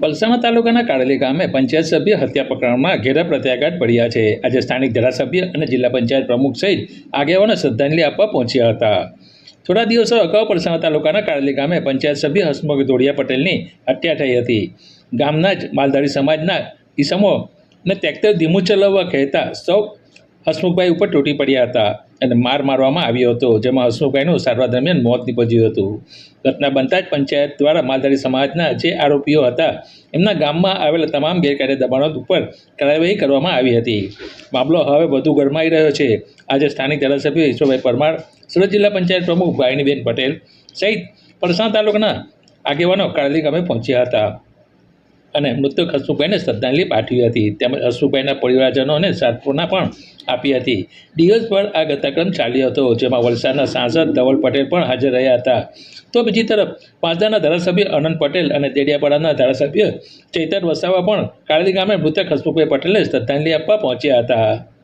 પલસાણા તાલુકાના કાળલી ગામે પંચાયત સભ્ય હત્યા પ્રકરણમાં ઘેરા પ્રત્યાઘાત પડ્યા છે. આજે સ્થાનિક ધારાસભ્ય અને જિલ્લા પંચાયત પ્રમુખ સહિત આગેવાનો શ્રદ્ધાંજલિ આપવા પહોંચ્યા હતા. થોડા દિવસો અગાઉ પલસાણા તાલુકાના કાળલી ગામે પંચાયત સભ્ય હસમુખ ધોળિયા પટેલની હત્યા થઈ હતી. ગામના જ માલધારી સમાજના ઈસમોને ટ્રેક્ટર ધીમું ચલાવવા કહેતા સૌ હસમુખભાઈ ઉપર તૂટી પડ્યા હતા અને માર મારવામાં આવ્યો હતો, જેમાં હસમુખભાઈનું સારવાર દરમિયાન મોત નીપજ્યું હતું. ઘટના બનતા જ પંચાયત દ્વારા માલધારી સમાજના જે આરોપીઓ હતા, એમના ગામમાં આવેલા તમામ ગેરકાયદે દબાણો ઉપર કાર્યવાહી કરવામાં આવી હતી. મામલો હવે વધુ ગરમાઈ રહ્યો છે. આજે સ્થાનિક ધારાસભ્ય ઈશ્વરભાઈ પરમાર, સુરત જિલ્લા પંચાયત પ્રમુખ ભાઈનીબેન પટેલ સહિત પરસાણ તાલુકાના આગેવાનો કાળલી ગામે પહોંચ્યા હતા. અને મૃતક હસુભાઈને શ્રદ્ધાંજલિ પાઠવી હતી. તેમજ હસુભાઈના પરિવારજનોને સાંત્વના પણ આપી હતી. દિવસભર આ ગતાક્રમ ચાલ્યો હતો, જેમાં વલસાડના સાંસદ ધવલ પટેલ પણ હાજર રહ્યા હતા. તો બીજી તરફ પાંચદાના ધારાસભ્ય અનંત પટેલ અને દેડિયાપાડાના ધારાસભ્ય ચૈતર વસાવા પણ કાળલી ગામે મૃતક હસમુખભાઈ પટેલને શ્રદ્ધાંજલિ આપવા પહોંચ્યા હતા.